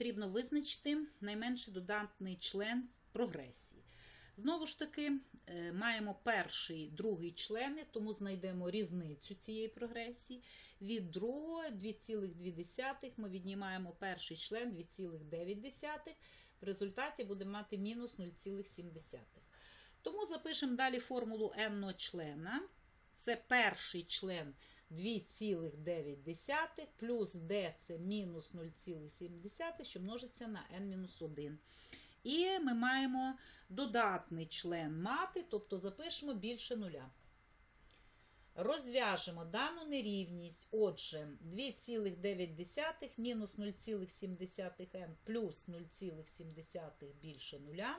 потрібно визначити найменший додатний член прогресії. Знову ж таки, е, маємо перший, другий члени, тому знайдемо різницю цієї прогресії. Від другого 2,2 ми віднімаємо перший член 2,9. В результаті будемо мати мінус 0,7. Тому запишемо далі формулу n члена. Це перший член 2,9 плюс d це мінус 0,7, що множиться на n-1. І ми маємо додатний член мати, тобто запишемо більше нуля. Розв'яжемо дану нерівність. Отже, 2,9 мінус 0,7n плюс 0,7 більше нуля.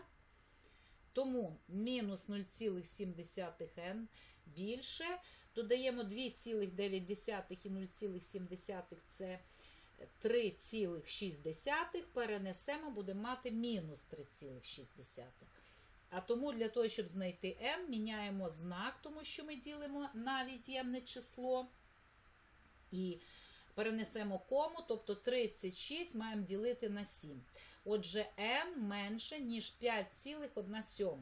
Тому мінус 0,7n більше. Додаємо 2,9 і 0,7 це 3,6. Перенесемо, будемо мати мінус 3,6. А тому для того, щоб знайти n, міняємо знак, тому що ми ділимо на від'ємне число. І перенесемо кому, тобто 36 маємо ділити на 7. Отже, n менше, ніж 5,1.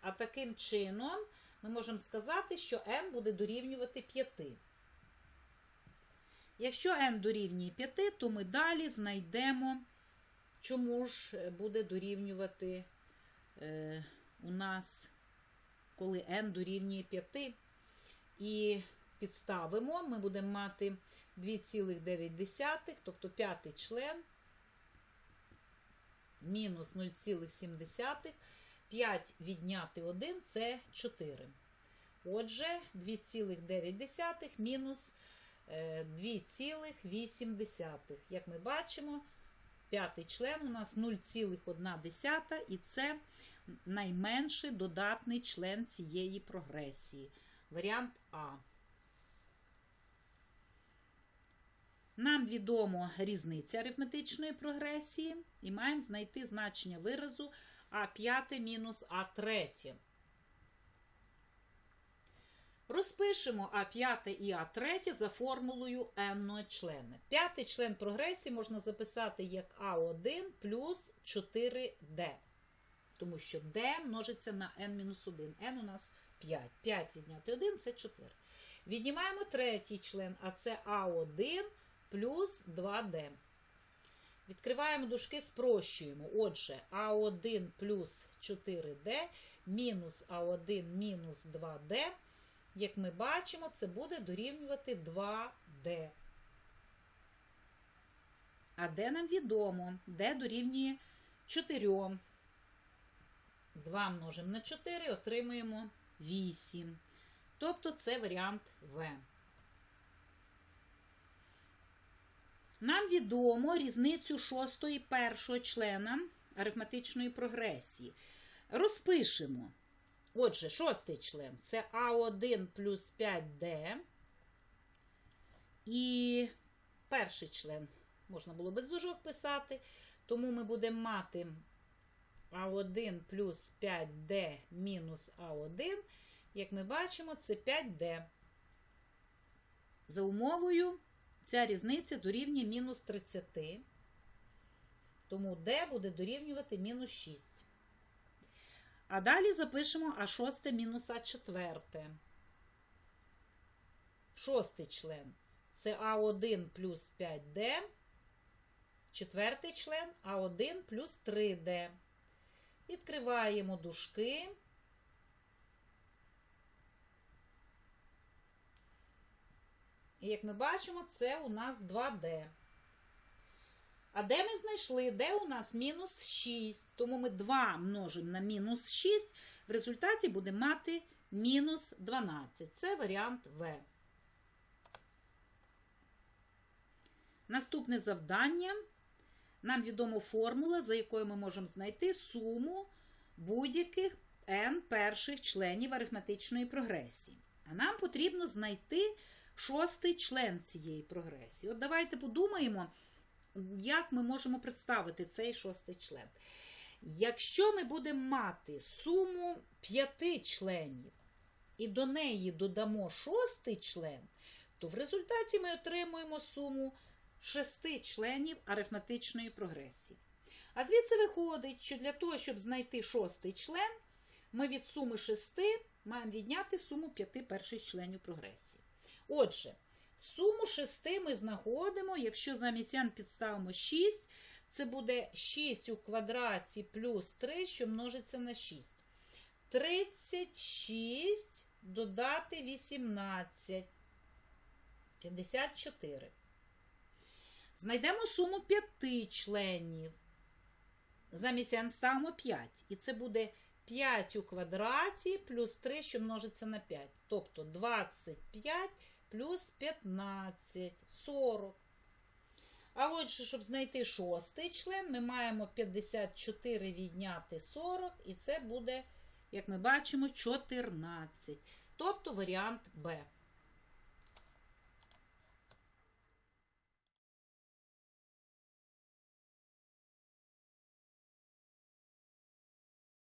А таким чином ми можемо сказати, що n буде дорівнювати 5. Якщо n дорівнює 5, то ми далі знайдемо, чому ж буде дорівнювати е, у нас, коли n дорівнює 5. І підставимо, ми будемо мати 2,9, тобто п'ятий член, мінус 0,7. 5 відняти 1 це 4. Отже, 2,9 мінус 2,8. Як ми бачимо, п'ятий член у нас 0,1, і це найменший додатний член цієї прогресії. Варіант А. Нам відомо різниця арифметичної прогресії, і маємо знайти значення виразу А5 мінус А3. Розпишемо А5 і А3 за формулою n члени. П'ятий член прогресії можна записати як А1 плюс 4D. Тому що D множиться на n-1. n у нас 5. 5 відняти 1 це 4. Віднімаємо третій член, а це А1 плюс 2D. Відкриваємо дужки, спрощуємо. Отже, А1 плюс 4D мінус А1 мінус 2D. Як ми бачимо, це буде дорівнювати 2D. А D нам відомо, D дорівнює 4. 2 множимо на 4, отримуємо 8. Тобто це варіант В. Нам відомо різницю шостого і першого члена арифметичної прогресії. Розпишемо. Отже, шостий член це А1 плюс 5D. І перший член можна було без дужок писати, тому ми будемо мати А1 плюс 5D мінус А1. Як ми бачимо, це 5D. За умовою, ця різниця дорівнює мінус 30. Тому D буде дорівнювати мінус 6. А далі запишемо А6 мінус А4. Шостий член це А1 плюс 5D. Четвертий член А1 плюс 3D. Відкриваємо дужки. І як ми бачимо, це у нас 2D. А де ми знайшли? Де у нас мінус 6. Тому ми 2 множимо на мінус 6. В результаті будемо мати мінус 12. Це варіант В. Наступне завдання. Нам відома формула, за якою ми можемо знайти суму будь-яких n перших членів арифметичної прогресії. А нам потрібно знайти шостий член цієї прогресії. От давайте подумаємо, як ми можемо представити цей шостий член. Якщо ми будемо мати суму п'яти членів і до неї додамо шостий член, то в результаті ми отримуємо суму шести членів арифметичної прогресії. А звідси виходить, що для того, щоб знайти шостий член, ми від суми шести маємо відняти суму п'яти перших членів прогресії. Отже, суму шести ми знаходимо, якщо замість n підставимо 6, це буде 6 у квадраті плюс 3, що множиться на 6. 36 додати 18. 54. Знайдемо суму п'яти членів. Замість n ставимо 5. І це буде 5 у квадраті плюс 3, що множиться на 5. Тобто 25 плюс 15, 40. А отже, щоб знайти шостий член, ми маємо 54 відняти 40, і це буде, як ми бачимо, 14. Тобто варіант Б.